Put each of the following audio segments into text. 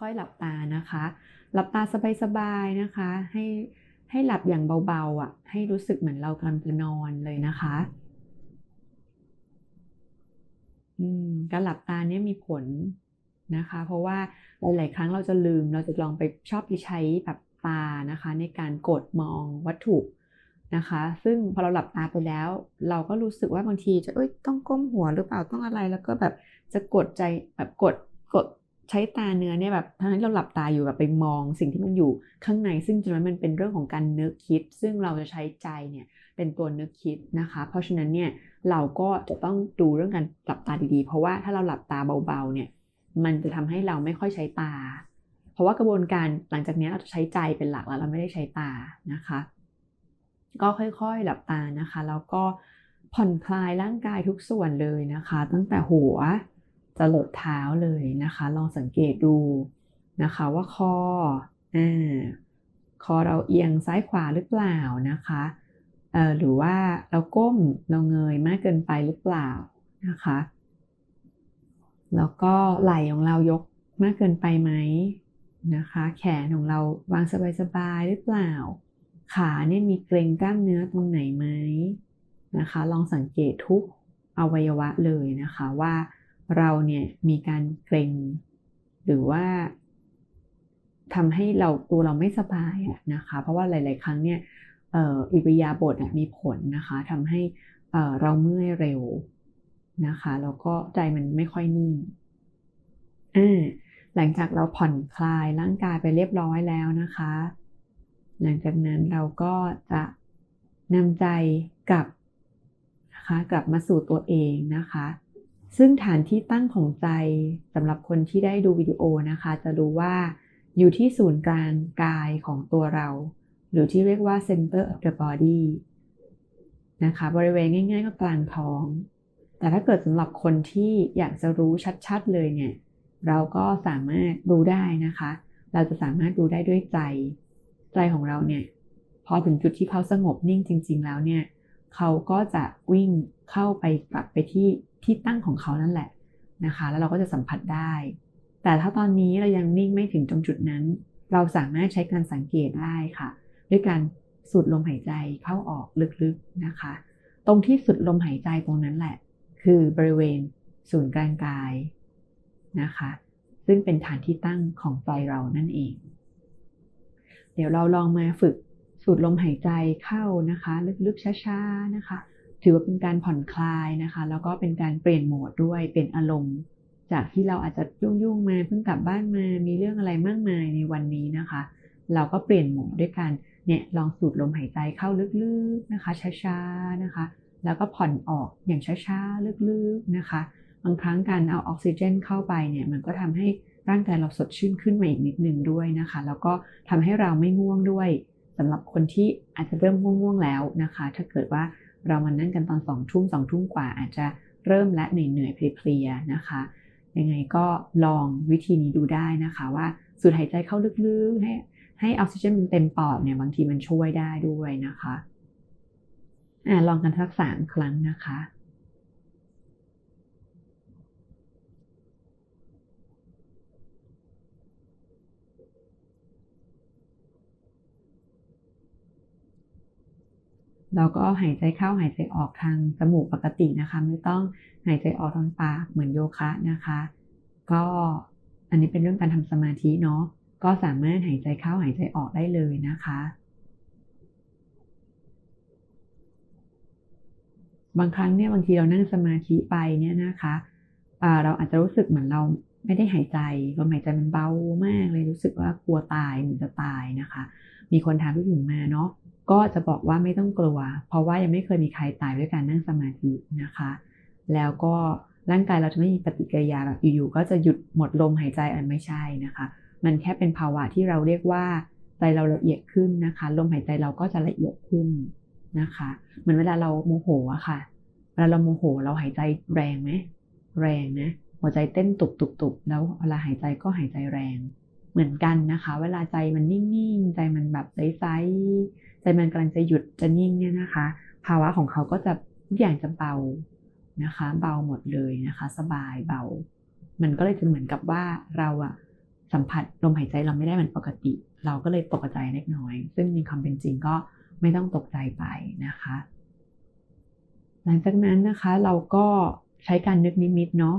ค่อยๆหลับตานะคะ หลับตาสบายๆนะคะ ให้ให้หลับอย่างเบาๆอะ ให้รู้สึกเหมือนเรากำลังจะนอนเลยนะคะอืมการหลับตาเนี่ยมีผลนะคะ เพราะว่าหลายๆครั้งเราจะลืมเราจะลองไปชอบไปใช้แบบตานะคะ ในการกดมองวัตถุนะคะ ซึ่งพอเราหลับตาไปแล้ว เราก็รู้สึกว่าบางทีจะเอ้ยต้องก้มหัวหรือเปล่าต้องอะไรแล้วก็แบบจะกดใจแบบกดกด ใช้ตาเนื้อเนี่ยแบบทั้งที่เราหลับตาอยู่แบบไปมองสิ่งที่มันอยู่ข้างใน ซึ่งจริงๆมันเป็นเรื่องของการนึกคิด ซึ่งเราจะใช้ใจเนี่ยเป็นตัวนึกคิดนะคะ เพราะฉะนั้นเนี่ยเราก็จะต้องดูเรื่องการหลับตาดีๆ เพราะว่าถ้าเราหลับตาเบาๆเนี่ยมันจะทำให้เราไม่ค่อยใช้ตา เพราะว่ากระบวนการหลังจากนี้เราจะใช้ใจเป็นหลักแล้วเราไม่ได้ใช้ตานะคะ ก็ค่อยๆหลับตานะคะ แล้วก็ผ่อนคลายร่างกายทุกส่วนเลยนะคะ ตั้งแต่หัว จะหลดเท้าเลยนะคะ ลองสังเกตดูนะคะว่าคออ่าคอเราเอียงซ้ายขวาหรือเปล่านะคะเอ่อหรือว่าเราก้มเราเงยมากเกินไปหรือเปล่านะคะ แล้วก็ไหล่ของเรายกมากเกินไปไหมนะคะ แขนของเราวางสบายๆหรือเปล่า ขาเนี่ยมีเกร็งกล้ามเนื้อตรงไหนไหมนะคะ ลองสังเกตทุกอวัยวะเลยนะคะว่า เราเนี่ยมีการเกร็งหรือว่าทำให้เราตัวเราไม่สบายนะคะ เพราะว่าหลาย ๆ ครั้งเนี่ยอิริยาบถมีผลนะคะทำให้เราเมื่อยเร็วนะคะแล้วก็ใจมันไม่ค่อยนิ่งหลังจากเราผ่อนคลายร่างกายไปเรียบร้อยแล้วนะคะ หลังจากนั้นเราก็จะนำใจกลับนะคะกลับมาสู่ตัวเองนะคะ ซึ่งฐานที่ตั้งของใจสำหรับคนที่ได้ดูวิดีโอนะคะ จะรู้ว่าอยู่ที่ศูนย์กลางกายของตัวเรา หรือที่เรียกว่า center of the body นะคะ บริเวณง่าย ๆ ก็กลางท้อง แต่ถ้าเกิดสำหรับคนที่อยากจะรู้ชัดๆ เลยเนี่ย เราก็สามารถรู้ได้นะคะ เราจะสามารถรู้ได้ด้วยใจ ใจของเราเนี่ย พอถึงจุดที่เขาสงบนิ่งจริง ๆ แล้วเนี่ย เขาก็จะวิ่งเข้าไปกลับไปที่ที่ตั้งของเขานั่นแหละนะคะ แล้วเราก็จะสัมผัสได้ แต่ถ้าตอนนี้เรายังนิ่งไม่ถึงตรงจุดนั้น เราสามารถใช้การสังเกตได้ค่ะ ด้วยการสูดลมหายใจเข้าออกลึกๆนะคะ ตรงที่สุดลมหายใจตรงนั้นแหละ คือบริเวณศูนย์กลางกายนะคะ ซึ่งเป็นฐานที่ตั้งของใจเรานั่นเอง เดี๋ยวเราลองมาฝึก สูดลมหายใจเข้านะคะ ลึกๆช้าๆนะคะ ถือว่าเป็นการผ่อนคลายนะคะ แล้วก็เป็นการเปลี่ยนโหมดด้วยเป็นอารมณ์ จากที่เราอาจจะยุ่งๆมาเพิ่งกลับบ้านมามีเรื่องอะไรมากมายในวันนี้นะคะ เราก็เปลี่ยนโหมดด้วยการเนี่ยลองสูดลมหายใจเข้าลึกๆนะคะ ช้าๆนะคะ แล้วก็ผ่อนออกอย่างช้าๆลึกๆนะคะบางครั้งการเอาออกซิเจนเข้าไปเนี่ยมันก็ทำให้ร่างกายเราสดชื่นขึ้นมาอีกนิดนึงด้วยนะคะ แล้วก็ทำให้เราไม่ง่วงด้วย สำหรับคนที่อาจจะเริ่มง่วงๆแล้วนะคะ ถ้าเกิดว่าเรามานั่งกันตอนสองทุ่มสองทุ่มกว่า อาจจะเริ่มและเหนื่อยๆเพลียๆนะคะ ยังไงก็ลองวิธีนี้ดูได้นะคะว่าสูดหายใจเข้าลึกๆ ให้ให้ออกซิเจนมันเต็มปอดเนี่ยบางทีมันช่วยได้ด้วยนะคะอ่าลองกันสักสามครั้งนะคะ เราก็หายใจเข้าหายใจออกทางจมูกปกตินะคะ ไม่ต้องหายใจออกทางปากเหมือนโยคะนะคะ ก็อันนี้เป็นเรื่องการทำสมาธิเนาะก็สามารถหายใจเข้าหายใจออกได้เลยนะคะ บางครั้งเนี่ยบางทีเรานั่งสมาธิไปเนี่ยนะคะเราอาจจะรู้สึกเหมือนเราไม่ได้หายใจลมหายใจมันเบามากเลยรู้สึกว่ากลัวตายเหมือนจะตายนะคะ มีคนถามพี่ถึงมาเนาะ ก็จะบอกว่าไม่ต้องกลัว เพราะว่ายังไม่เคยมีใครตายด้วยการนั่งสมาธินะคะ แล้วก็ร่างกายเราจะไม่มีปฏิกิริยาแบบอยู่ๆก็จะหยุดหมดลมหายใจอันไม่ใช่นะคะ มันแค่เป็นภาวะที่เราเรียกว่าใจเราละเอียดขึ้นนะคะ ลมหายใจเราก็จะละเอียดขึ้นนะคะ เหมือนเวลาเราโมโหอะค่ะเวลาเราโมโหเราหายใจแรงไหมแรงนะหัวใจเต้นตุบตุบตุบแล้วเวลาหายใจก็หายใจแรง เหมือนกันนะคะ เวลาใจมันนิ่งๆใจมันแบบใสๆ ใจมันกำลังจะหยุดจะนิ่งเนี่ยนะคะ ภาวะของเขาก็จะทุกอย่างจะเบานะคะ เบาหมดเลยนะคะ สบายเบา มันก็เลยจะเหมือนกับว่าเราอะสัมผัสลมหายใจเราไม่ได้มือนปกติ เราก็เลยตกใจเล็กน้อย ซึ่งมีความเป็นจริงก็ไม่ต้องตกใจไปนะคะ หลังจากนั้นนะคะเราก็ใช้การนึกนิมิตเนาะ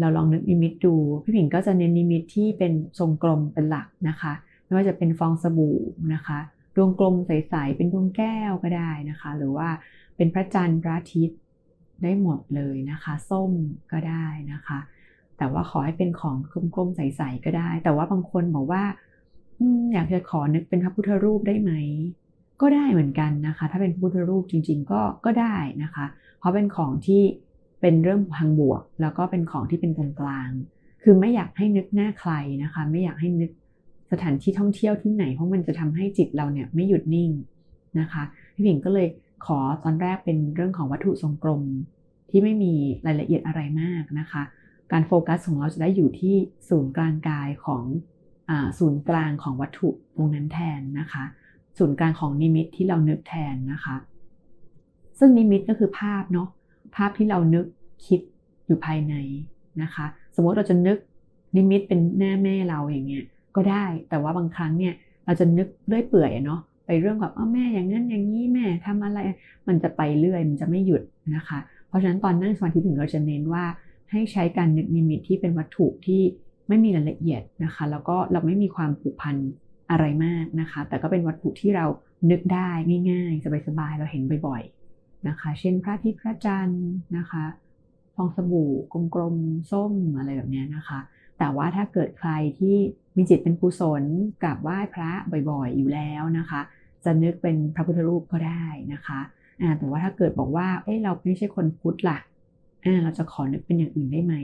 เราลองนึกนิมิตดู พี่ผิงก็จะเน้นนิมิตที่เป็นทรงกลมเป็นหลักนะคะ ไม่ว่าจะเป็นฟองสบู่นะคะ วงกลมใสๆเป็นดวงแก้วก็ได้นะคะ หรือว่าเป็นพระจันทร์พระอาทิตย์ได้หมดเลยนะคะ ส้มก็ได้นะคะ แต่ว่าขอให้เป็นของกลมๆใสๆก็ได้ แต่ว่าบางคนบอกว่าอยากจะขอนึกเป็นพระพุทธรูปได้ไหมก็ได้เหมือนกันนะคะ ถ้าเป็นพุทธรูปจริง ๆ ก็ก็ได้นะคะ เพราะเป็นของที่เป็นเรื่องทางบวก แล้วก็เป็นของที่เป็นกลางกลาง คือไม่อยากให้นึกหน้าใครนะคะ ไม่อยากให้นึก สถานที่ท่องเที่ยวที่ไหน เพราะมันจะทำให้จิตเราเนี่ยไม่หยุดนิ่งนะคะพี่ผิงก็เลยขอตอนแรกเป็นเรื่องของวัตถุทรงกลมที่ไม่มีรายละเอียดอะไรมากนะคะ การโฟกัสของเราจะได้อยู่ที่ศูนย์กลางกายของอศูนย์กลางของวัตถุตรงนั้นแทนนะคะ ศูนย์กลางของนิมิตที่เรานึกแทนนะคะ ซึ่งนิมิตก็คือภาพเนาะภาพที่เรานึกคิดอยู่ภายในนะคะ สมมติเราจะนึกนิมิตเป็นหน้าแม่เราอย่างเงี้ย ก็ได้ แต่ว่าบางครั้งเนี่ยเราจะนึกเรื่อยเปื่อยเนาะไปเรื่องกับแม่อย่างนั้นอย่างนี้แม่ทำอะไร มันจะไปเรื่อยมันจะไม่หยุดนะคะ เพราะฉะนั้นตอนนั่งสมาธิถึงเราจะเน้นว่าให้ใช้การนึกนิมิตที่เป็นวัตถุที่ไม่มีรายละเอียดนะคะ แล้วก็เราไม่มีความผูกพันอะไรมากนะคะ แต่ก็เป็นวัตถุที่เรานึกได้ง่ายๆสบายๆเราเห็นบ่อยๆนะคะ เช่นพระอาทิตย์พระจันทร์นะคะฟองสบู่กลมๆส้มอะไรแบบนี้นะคะ แต่ว่าถ้าเกิดใครที่มีจิตเป็นกุศลกราบไหว้พระบ่อยๆ อยู่แล้วนะคะ จะนึกเป็นพระพุทธรูปก็ได้นะคะแต่ว่าถ้าเกิดบอกว่าเอ้เราไม่ใช่คนพุทธละ่ะเราจะขอนึกเป็นอย่างอื่นได้ไหม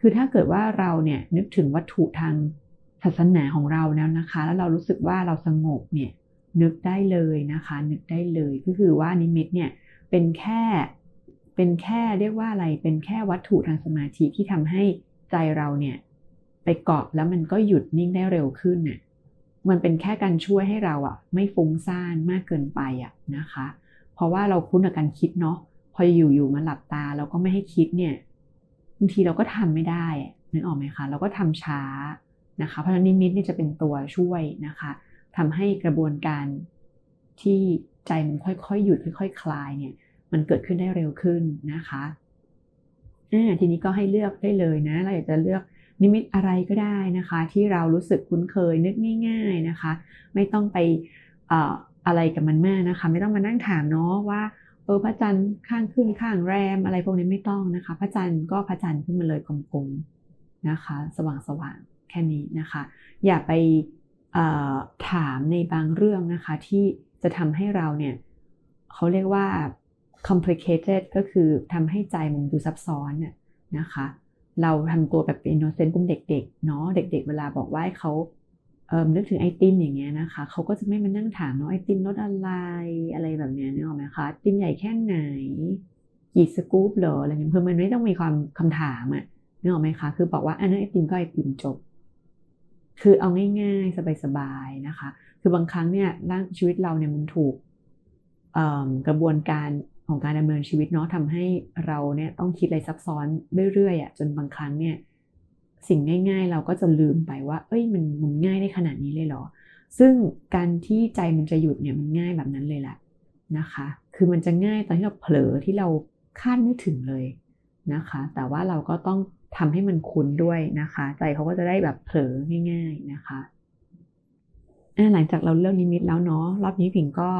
คือถ้าเกิดว่าเราเนี่ยนึกถึงวัตถุทางศาสนาของเราแล้วนะคะ แล้วเรารู้สึกว่าเราสงบเนี่ยนึกได้เลยนะคะ นึกได้เลยก็คือว่านิมิตเนี่ยเป็นแค่เป็นแค่เรียกว่าอะไรเป็นแค่วัตถุทางสมาธิที่ทำให้ใจเราเนี่ย ไปเกาะแล้วมันก็หยุดนิ่งได้เร็วขึ้นเนี่ยมันเป็นแค่การช่วยให้เราอะไม่ฟุ้งซ่านมากเกินไปอะนะคะ เพราะว่าเราคุ้นกับการคิดเนาะพออยู่ๆมาหลับตาเราก็ไม่ให้คิดเนี่ยบางทีเราก็ทำไม่ได้นึกออกไหมคะเราก็ทำช้านะคะ เพราะฉะนั้นนิมิตนี่จะเป็นตัวช่วยนะคะทำให้กระบวนการที่ใจมันค่อยๆหยุดค่อยๆคลายเนี่ย มันเกิดขึ้นได้เร็วขึ้นนะคะทีนี้ก็ให้เลือกได้เลยนะ เราอยากจะเลือก นิมิตอะไรก็ได้นะคะ ที่เรารู้สึกคุ้นเคยนึกง่าย ๆนะคะ ไม่ต้องไปอะไรกับมันมากนะคะ ไม่ต้องมานั่งถามเนาะว่าเออพระจันทร์ข้างขึ้นข้างแรม อะไรพวกนี้ไม่ต้องนะคะ พระจันทร์ก็พระจันทร์ขึ้นมาเลยกลมๆนะคะ สว่างๆแค่นี้นะคะ อย่าไปถามในบางเรื่องนะคะ ที่จะทำให้เราเนี่ยเขาเรียกว่า complicated ก็คือทำให้ใจมันดูซับซ้อนนะคะ เราทำตัวแบบเป็น innocent เป็นเด็กๆเนาะเด็ก ๆ เวลาบอกว่าเขาเอิมนึกถึงไอติมอย่างเงี้ยนะคะเขาก็จะไม่มานั่งถามเนาะไอติมรสอะไรอะไรแบบเนี้ยนึกออกไหมคะติมใหญ่แค่ไหนกี่สกู๊ปเหรออะไรเงี้ยเพื่อมันไม่ต้องมีความคำถามอะนึกออกไหมคะคือบอกว่าอันนั้นไอติมก็ไอติมจบ คือเอาง่ายๆ สบายๆนะคะ คือบางครั้งเนี่ยร่างชีวิตเราเนี่ยมันถูกกระบวนการ ของการดำเนินชีวิตเนาะทำให้เราเนี่ยต้องคิดอะไรซับซ้อนเรื่อยๆอะจนบางครั้งเนี่ยสิ่งง่าย ๆ เราก็จะลืมไปว่า เอ้ยมันมันง่ายได้ขนาดนี้เลยเหรอ ซึ่งการที่ใจมันจะหยุดเนี่ยมันง่ายแบบนั้นเลยแหละนะคะ คือมันจะง่ายตอนที่เราเผลอที่เราคาดไม่ถึงเลยนะคะ แต่ว่าเราก็ต้องทำให้มันคุ้นด้วยนะคะ ใจเขาก็จะได้แบบเผลอง่าย ๆนะคะหลังจากเราเลือกนิมิตแล้วเนาะรอบนี้ผิงก็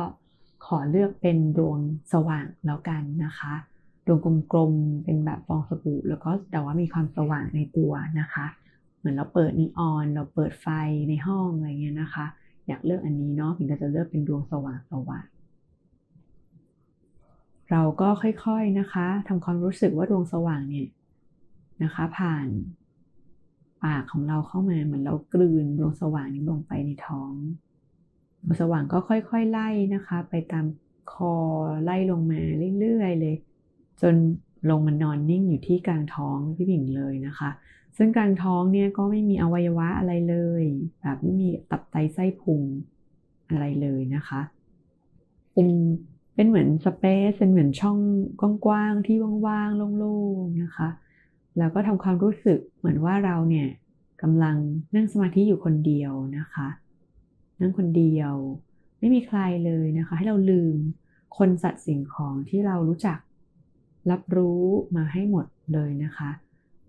ขอเลือกเป็นดวงสว่างแล้วกันนะคะ ดวงกลมๆเป็นแบบฟองสบู่แล้วก็แต่ว่ามีความสว่างในตัวนะคะ เหมือนเราเปิดนีออน เราเปิดไฟในห้องอะไรเงี้ยนะคะ อยากเลือกอันนี้เนาะถึงจะเลือกเป็นดวงสว่างสว่างเราก็ค่อยๆนะคะทำความรู้สึกว่าดวงสว่างเนี่ยนะคะ ผ่านปากของเราเข้ามาเหมือนเรากลืนดวงสว่างนี้ลงไปในท้อง สว่างก็ค่อยๆไล่นะคะ ไปตามคอไล่ลงมาเรื่อยๆเลย จนลงมานอนนิ่งอยู่ที่กลางท้องพี่ผิงเลยนะคะ ซึ่งกลางท้องเนี่ยก็ไม่มีอวัยวะอะไรเลยแบบไม่มีตับไตไส้พุงอะไรเลยนะคะเป็นเป็นเหมือนสเปซเป็นเหมือนช่องกว้างๆที่ว่างๆโล่งๆนะคะ แล้วก็ทำความรู้สึกเหมือนว่าเราเนี่ยกำลังนั่งสมาธิอยู่คนเดียวนะคะ นั่งคนเดียว ไม่มีใครเลยนะคะ ให้เราลืมคนสัตว์สิ่งของที่เรารู้จักรับรู้มาให้หมดเลยนะคะ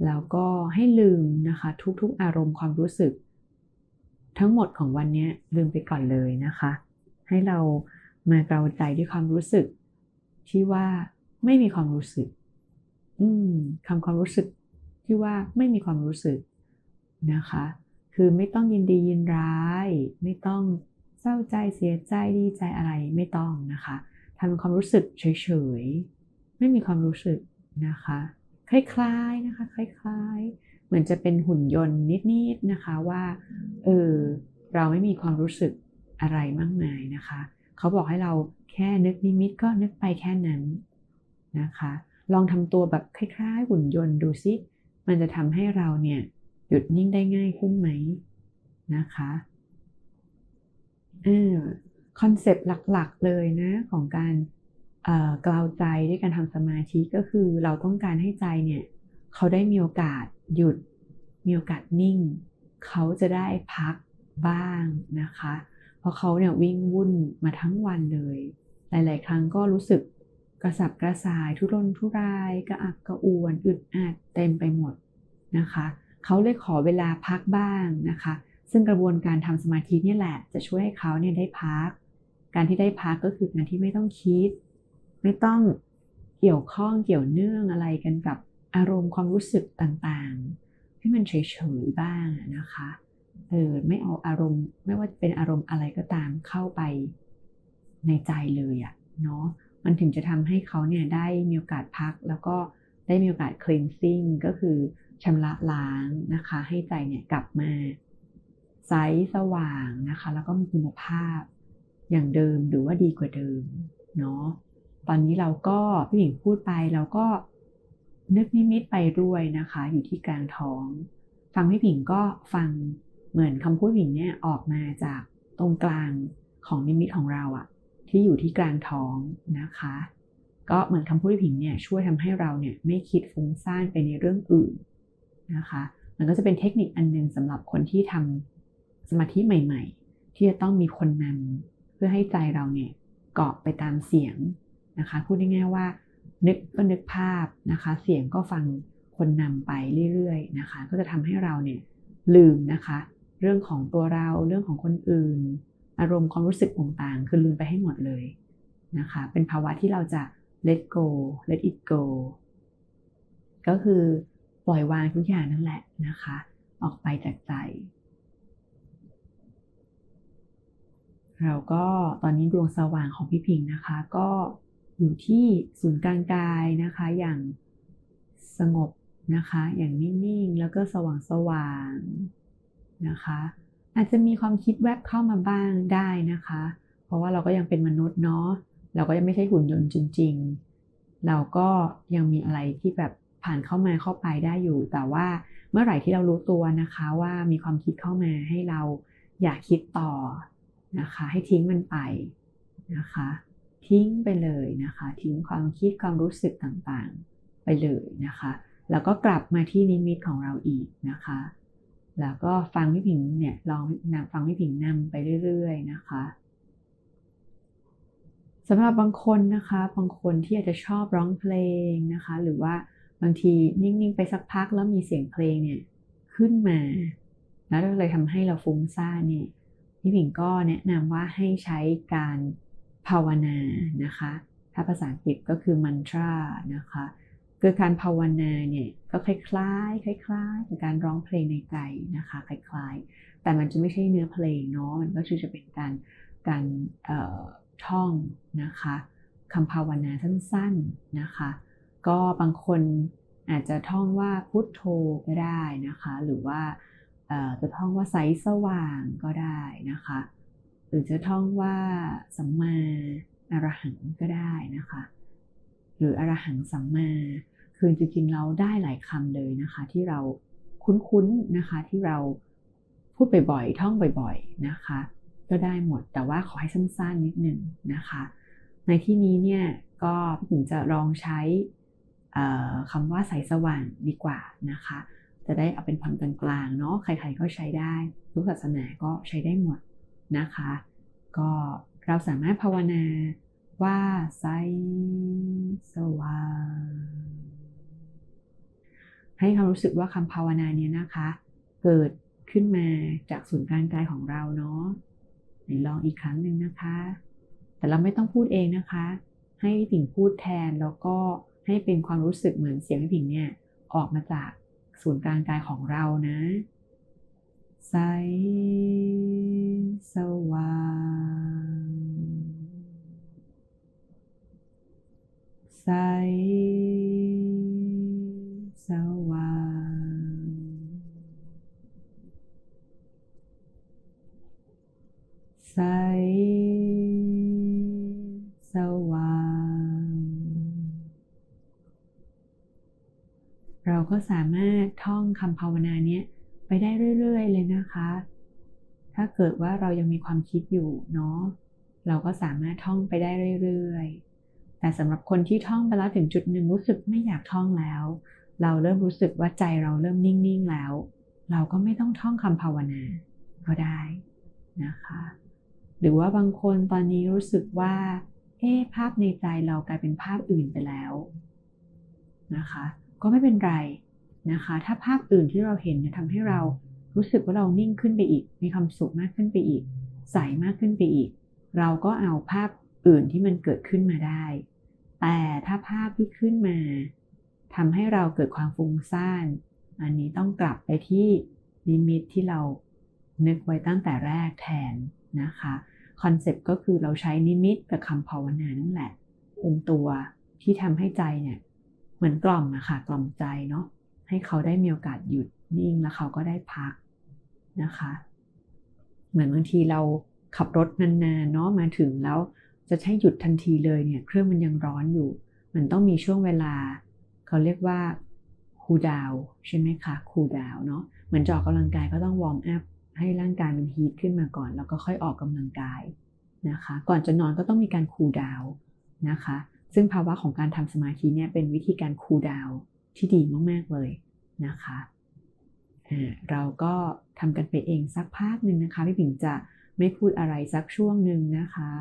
แล้วก็ให้ลืมนะคะ ทุกๆอารมณ์ความรู้สึก ทั้งหมดของวันนี้ลืมไปก่อนเลยนะคะ ให้เรามากลาใจด้วยความรู้สึก ที่ว่าไม่มีความรู้สึก อืมคำความรู้สึกที่ว่าไม่มีความรู้สึกนะคะ คือไม่ต้องยินดียินร้าย ไม่ต้องเศร้าใจเสียใจดีใจอะไรไม่ต้องนะคะทำเป็นความรู้สึกเฉยๆ ไม่มีความรู้สึกนะคะ คล้ายๆนะคะ คล้ายๆ เหมือนจะเป็นหุ่นยนต์นิดๆนะคะว่าเออเราไม่มีความรู้สึกอะไรมากมายนะคะ เขาบอกให้เราแค่นึกนิมิตก็นึกไปแค่นั้นนะคะ ลองทำตัวแบบคล้ายๆ หุ่นยนต์ดูซิ มันจะทำให้เราเนี่ย หยุดนิ่งได้ง่ายขึ้นไหมนะคะเออคอนเซปต์หลักๆเลยนะของการกล่าวใจด้วยการทำสมาธิก็คือเราต้องการให้ใจเนี่ย เขาได้มีโอกาสหยุดมีโอกาสนิ่ง เขาจะได้พักบ้างนะคะ เพราะเขาเนี่ยวิ่งวุ่นมาทั้งวันเลย หลาย ๆ ครั้งก็รู้สึกกระสับกระส่ายทุรนทุราย กระอักกระอ่วนอึดอัดเต็มไปหมดนะคะ เขาเลยขอเวลาพักบ้างนะคะ ซึ่งกระบวนการทำสมาธินี่แหละ จะช่วยให้เขาเนี่ยได้พัก การที่ได้พักก็คือการที่ไม่ต้องคิด ไม่ต้องเกี่ยวข้องเกี่ยวเนื่องอะไรกันกับอารมณ์ความรู้สึกต่างๆ ให้มันเฉยๆบ้างนะคะเออไม่เอาอารมณ์ไม่ว่าจะเป็นอารมณ์อะไรก็ตามเข้าไปในใจเลยอะเนาะมันถึงจะทำให้เขาเนี่ยได้มีโอกาสพักแล้วก็ได้มีโอกาส cleansing ก็คือ ชำระล้างนะคะ ให้ใจเนี่ยกลับมาใสสว่างนะคะ แล้วก็มีคุณภาพอย่างเดิมหรือว่าดีกว่าเดิมเนาะตอนนี้เราก็พี่หญิงพูดไปเราก็นึกนิมิตไปด้วยนะคะ อยู่ที่กลางท้อง ฟังพี่ผิงก็ฟังเหมือนคำพูดผิงเนี่ยออกมาจากตรงกลางของนิมิตของเราอะที่อยู่ที่กลางท้องนะคะ ก็เหมือนคำพูดผิงเนี่ยช่วยทำให้เราเนี่ยไม่คิดฟุ้งซ่านไปในเรื่องอื่น นะคะมันก็จะเป็นเทคนิคอันนึงสำหรับคนที่ทำสมาธิใหม่ ๆ ที่จะต้องมีคนนำเพื่อให้ใจเราเนี่ยเกาะไปตามเสียงนะคะพูดง่ายๆว่า นึกก็นึกภาพนะคะ เสียงก็ฟังคนนำไปเรื่อยๆนะคะ ก็จะทำให้เราเนี่ยลืมนะคะ เรื่องของตัวเราเรื่องของคนอื่น อารมณ์ความรู้สึกต่างๆ คือลืมไปให้หมดเลยนะคะ เป็นภาวะที่เราจะ let go let it go ก็คือ ปล่อยวางทุกอย่างนั่นแหละนะคะ ออกไปจากใจ เราก็ตอนนี้ดวงสว่างของพี่พิงนะคะ ก็อยู่ที่ศูนย์กลางกายนะคะ อย่างสงบนะคะ อย่างนิ่งๆ แล้วก็สว่างสว่างนะคะ อาจจะมีความคิดแวบเข้ามาบ้างได้นะคะ เพราะว่าเราก็ยังเป็นมนุษย์เนาะเราก็ยังไม่ใช่หุ่นยนต์จริง ๆ เราก็ยังมีอะไรที่แบบ ผ่านเข้ามาเข้าไปได้อยู่ แต่ว่าเมื่อไหร่ที่เรารู้ตัวนะคะว่ามีความคิดเข้ามาให้เราอยากคิดต่อนะคะ ให้ทิ้งมันไปนะคะ ทิ้งไปเลยนะคะ ทิ้งความคิดความรู้สึกต่างๆไปเลยนะคะ แล้วก็กลับมาที่นิมิตของเราอีกนะคะ แล้วก็ฟังพี่ผิงเนี่ยลองฟังพี่ผิงนำไปเรื่อย ๆ นะคะสำหรับบางคนนะคะ บางคนที่อาจจะชอบร้องเพลงนะคะ หรือว่า บางทีนิ่ง ๆ ไปสักพักแล้วมีเสียงเพลงเนี่ยขึ้นมา แล้วเลยทำให้เราฟุ้งซ่านเนี่ยพี่ผิงก็แนะนำว่าให้ใช้การภาวนานะคะ ถ้าภาษาอังกฤษก็คือมันตรานะคะคือการภาวนาเนี่ยก็คล้ายๆคล้ายๆกับการร้องเพลงในใจนะคะคล้ายๆ แต่มันจะไม่ใช่เนื้อเพลงเนาะมันก็คือจะเป็นการการท่องนะคะคำภาวนาสั้นๆนะคะ ก็บางคนอาจจะท่องว่าพุทโธก็ได้นะคะ หรือว่าจะท่องว่าใสสว่างก็ได้นะคะ หรือจะท่องว่าสัมมาอรหังก็ได้นะคะ หรืออรหังสัมมาคือจริงๆเราได้หลายคำเลยนะคะ ที่เราคุ้นๆนะคะที่เราพูดบ่อยๆท่องบ่อยๆนะคะ ก็ได้หมดแต่ว่าขอให้สั้นๆนิดนึงนะคะ ในที่นี้เนี่ยก็พี่ถึงจะลองใช้ คำว่าใสสว่างดีกว่านะคะ จะได้เอาเป็นความกลางๆเนาะใครๆก็ใช้ได้ ทุกศาสนาก็ใช้ได้หมดนะคะ ก็เราสามารถภาวนาว่าไซสว่างให้ความรู้สึกว่าคำภาวนาเนี้ยนะคะ เกิดขึ้นมาจากศูนย์กลางกายของเราเนาะไหนลองอีกครั้งหนึ่งนะคะ แต่เราไม่ต้องพูดเองนะคะ ให้พี่ผิงพูดแทนแล้วก็ ให้เป็นความรู้สึกเหมือนเสียงพี่ผิงเนี่ยออกมาจากศูนย์กลางกายของเรานะใสสว่างใส ก็สามารถท่องคำภาวนาเนี้ยไปได้เรื่อย ๆ เลยนะคะ ถ้าเกิดว่าเรายังมีความคิดอยู่เนาะ เราก็สามารถท่องไปได้เรื่อย ๆ แต่สำหรับคนที่ท่องไปแล้วถึงจุดหนึ่งรู้สึกไม่อยากท่องแล้ว เราเริ่มรู้สึกว่าใจเราเริ่มนิ่ง ๆ แล้ว เราก็ไม่ต้องท่องคำภาวนาก็ได้นะคะ หรือว่าบางคนตอนนี้รู้สึกว่า เอ๊ะภาพในใจเรากลายเป็นภาพอื่นไปแล้วนะคะ ก็ไม่เป็นไรนะคะ ถ้าภาพอื่นที่เราเห็นเนี่ยทำให้เรารู้สึกว่าเรานิ่งขึ้นไปอีก มีความสุขมากขึ้นไปอีก ใสมากขึ้นไปอีก เราก็เอาภาพอื่นที่มันเกิดขึ้นมาได้ แต่ถ้าภาพที่ขึ้นมาทำให้เราเกิดความฟุ้งซ่าน อันนี้ต้องกลับไปที่ลิมิตที่เรานึกไว้ตั้งแต่แรกแทนนะคะคอนเซปต์ก็คือเราใช้นิมิตกับคำภาวนานั่นแหละเป็นตัวที่ทำให้ใจเนี่ย เหมือนกล่อมนะค่ะกล่อมใจเนาะให้เขาได้มีโอกาสหยุดนิ่งแล้วเขาก็ได้พักนะคะ เหมือนบางทีเราขับรถนานๆเนาะมาถึงแล้วจะใช้หยุดทันทีเลยเนี่ย เครื่องมันยังร้อนอยู่ มันต้องมีช่วงเวลา เขาเรียกว่าคูลดาวใช่ไหมคะคูลดาวเนาะเหมือนจออกกำลังกายก็ต้องวอร์มอัพให้ร่างกายมันฮีทขึ้นมาก่อน แล้วก็ค่อยออกกำลังกายนะคะ ก่อนจะนอนก็ต้องมีการคูลดาวนะคะ ซึ่งภาวะของการทำสมาธิเนี่ยเป็นวิธีการคูลดาวที่ดีมาก ๆ เลยนะคะเราก็ทำกันไปเองสักพักหนึ่งนะคะ พี่ผิงจะไม่พูดอะไรสักช่วงหนึ่งนะคะ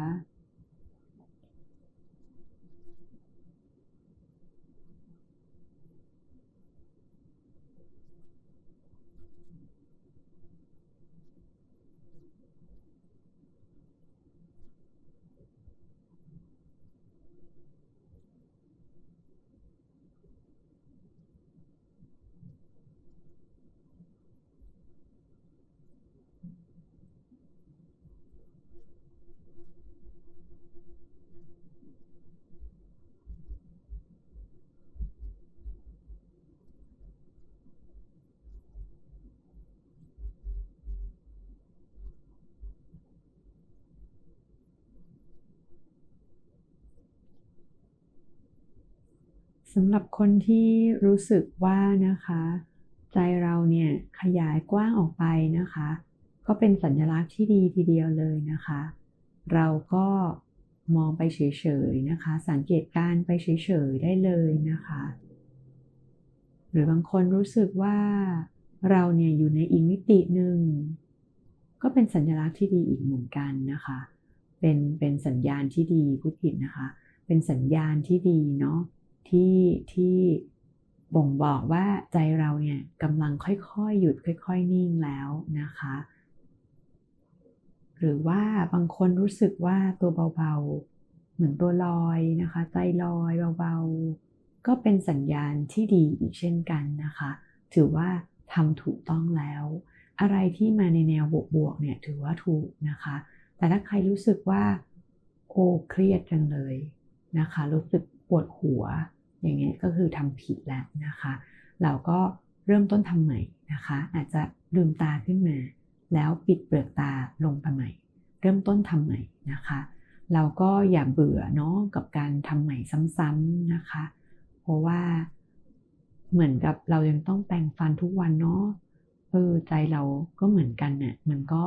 สำหรับคนที่รู้สึกว่านะคะ ใจเราเนี่ยขยายกว้างออกไปนะคะ ก็เป็นสัญลักษณ์ที่ดีทีเดียวเลยนะคะ เราก็มองไปเฉยๆนะคะ สังเกตการไปเฉยๆได้เลยนะคะ หรือบางคนรู้สึกว่าเราเนี่ยอยู่ในอีกมิติหนึ่งก็เป็นสัญลักษณ์ที่ดีอีกเหมือนกันนะคะ เป็นเป็นสัญญาณที่ดีพูดผิดนะคะ เป็นสัญญาณที่ดีเนาะ ที่ที่บ่งบอกว่าใจเราเนี่ยกำลังค่อยๆ หยุดค่อย ๆ นิ่งแล้วนะคะ หรือว่าบางคนรู้สึกว่าตัวเบาๆ เหมือนตัวลอยนะคะ ใจลอยเบาๆ ก็เป็นสัญญาณที่ดีอีกเช่นกันนะคะ ถือว่าทำถูกต้องแล้ว อะไรที่มาในแนวบวกๆเนี่ยถือว่าถูกนะคะ แต่ถ้าใครรู้สึกว่าโอ้เครียดจังเลยนะคะ รู้สึกปวดหัว อย่างเงี้ยก็คือทำผิดแล้วนะคะ เราก็เริ่มต้นทำใหม่นะคะ อาจจะลืมตาขึ้นมา แล้วปิดเปลือกตาลงไปใหม่ เริ่มต้นทำใหม่นะคะ เราก็อย่าเบื่อเนาะกับการทำใหม่ซ้ำๆนะคะ เพราะว่าเหมือนกับเรายังต้องแปรงฟันทุกวันเนาะเออใจเราก็เหมือนกันเนี่ยมันก็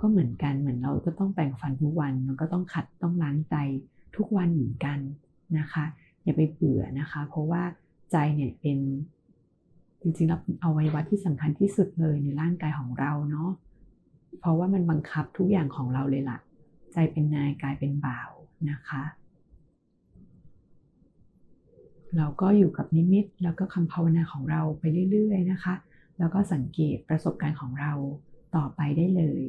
ก็เหมือนกันเหมือนเราก็ต้องแปรงฟันทุกวัน มันก็ต้องขัดต้องล้างใจทุกวันเหมือนกันนะคะ อย่าไปเบื่อนะคะ เพราะว่าใจเนี่ยเป็นจริงๆแล้วเป็นอวัยวะที่สำคัญที่สุดเลยในร่างกายของเราเนาะเพราะว่ามันบังคับทุกอย่างของเราเลยล่ะ ใจเป็นนายกายเป็นบ่าวนะคะ เราก็อยู่กับนิมิตแล้วก็คำภาวนาของเราไปเรื่อย ๆ นะคะ แล้วก็สังเกตประสบการณ์ของเราต่อไปได้เลย